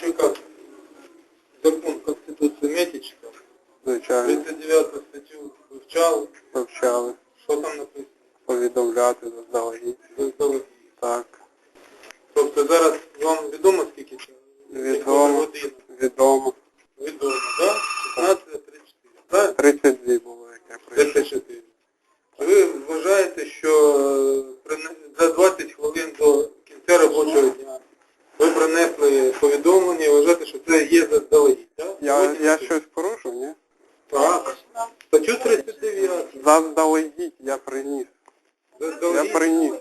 Чи как закон Конституции метить читал? Звичайно, 39 статтю вивчав, вивчали, що там написано? повідомляти заздалегідь. Заздалегідь. Так, Тобто зараз вам відомо скільки це? Відомо. Відомо. Відомо, так? 16.34. Так? 32 було, як я прийшов. 34. Ви вважаєте, що е, прине- за 20 хвилин до кінця робочого дня ви принесли повідомлення і вважаєте, що це є заздалегідь, так? Я, Сьогодні я щось порушив, ні? Так. Статтю 39. Заздалегідь я приніс. Я Заздалегідь. приніс.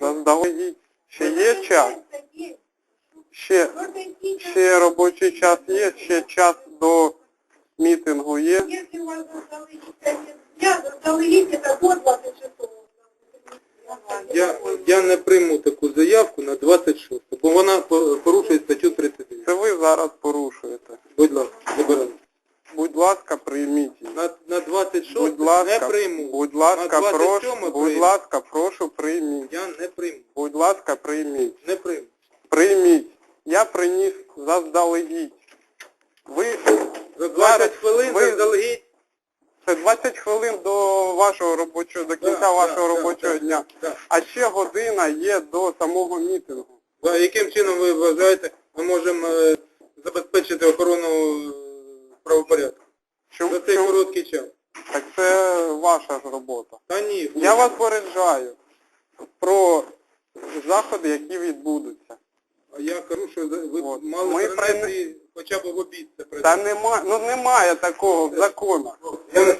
Заздалегідь. Ще є час? Ще, ще робочий час є? Ще час до мітингу є? Если у вас заздалегідь дня, заздалегідь это по 26 Я, я не прийму таку заявку на 26, бо вона по- порушує статтю 39. Це ви зараз порушуєте. Будь ласка. Будь ласка, прийміть її. На, на 26 Будь ласка, не прийму. будь ласка, на 27 прошу, будь прийму. ласка, прошу, прийміть. Я не прийму. Будь ласка, прийміть. Не прийму. Прийміть. Я приніс заздалегідь. Ви За 20 Зараз хвилин ви- заздалегідь. це 20 хвилин до вашого робочого, до кінця Да, вашого да, робочого да, дня. да. А ще година є до самого мітингу. Да, яким чином ви вважаєте, ми можемо е, забезпечити охорону е, правопорядку? Чому? За цей чому? короткий час. Так це ваша ж робота. Та ні. Я вас попереджаю про заходи, які відбудуться. А я кажу, що ви От. мали Ми принести хоча б в обід це Та немає, ну немає такого в законах. Я.